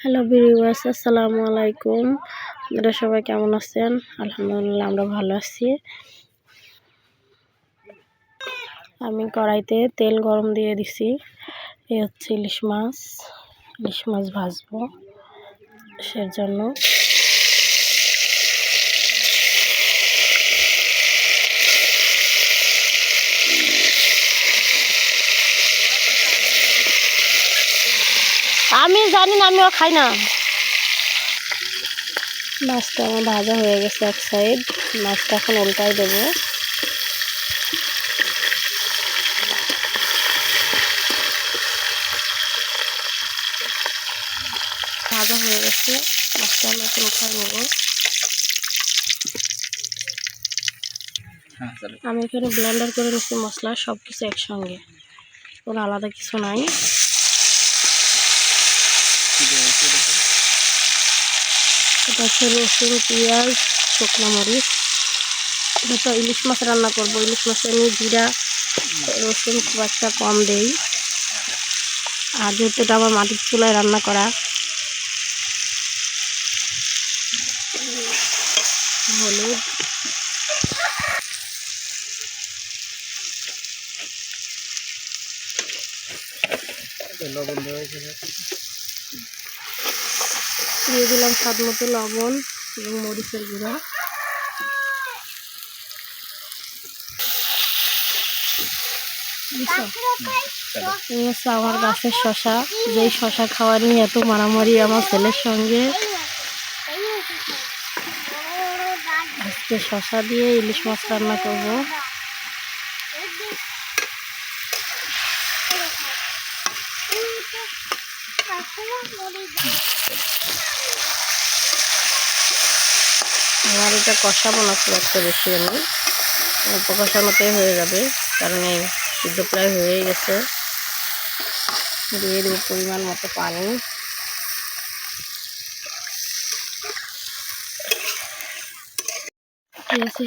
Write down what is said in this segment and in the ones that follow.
Hello বিরিওয়াস আসসালামু আলাইকুম। আপনারা সবাই কেমন আছেন? আলহামদুলিল্লাহ, আমরা ভালো আছি। আমি কড়াইতে তেল গরম দিয়ে দিছি। এ হচ্ছে ইলিশ মাছ। ইলিশ মাছ ভাজবো। সেজন্য আমি জানি না আমিও খাই না। মাছটা আমার ভাজা হয়ে গেছে এক সাইড মাছটা এখন উল্টাই দেবো। ভাজা হয়ে গেছে। মাছটা আমি এখন উঠাই নেব। আমি এখানে ব্লেন্ডার করে নিচ্ছি মশলা সব কিছু একসঙ্গে। কোনো আলাদা কিছু নাই। এটা হচ্ছে রসুন, পেঁয়াজ, শুকনো মরিচ। এটা ইলিশ মাছ রান্না করব। ইলিশ মাছে আমি জিরা, রসুন খুব একটা কম দেই। আর যেহেতু আমার মাটির চুলায় রান্না করা। হলুদ। লবণ দেওয়া দিয়ে দিলাম স্বাদ মতো লবণ এবং মরিচের গুঁড়া? হচ্ছে আমার গাছের শশা। যেই শশা খাওয়া নিয়ে এত মারামারি আমার ছেলের সঙ্গে। আজকে শশা দিয়ে ইলিশ মাছ রান্না করব। আমার এটা কষাবো না খুব একটা বেশি আমি। অল্প কষানোতেই হয়ে যাবে, কারণ এই সিদ্ধ প্রায় হয়ে গেছে। দিয়ে দেবো পরিমাণ মতো পানি।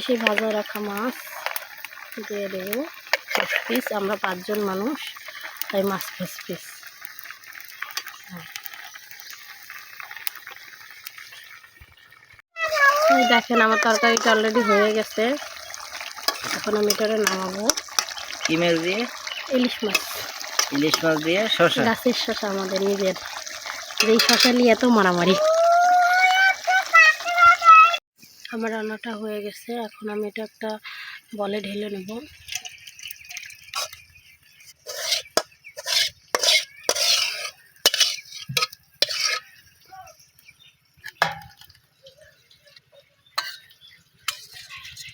সেই ভাজা রাখা মাছ। দিয়ে দেবো পিস আমরা পাঁচজন মানুষ, তাই মাছ পাঁচ পিস দেখেন আমার তরকারিটা অলরেডি হয়ে গেছে। এখন আমি এটা নামাবো। কি মাছ দিয়ে? ইলিশ মাছ। ইলিশ মাছ দিয়ে শসা? গাছের শশা আমাদের নিজের। যেই শশা নিয়ে এত মারামারি। আমার রান্নাটা হয়ে গেছে। এখন আমি এটা একটা বলে ঢেলে নেব।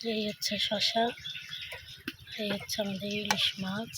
এই হচ্ছে শশা এই হচ্ছে আমাদের ইলিশ মাছ।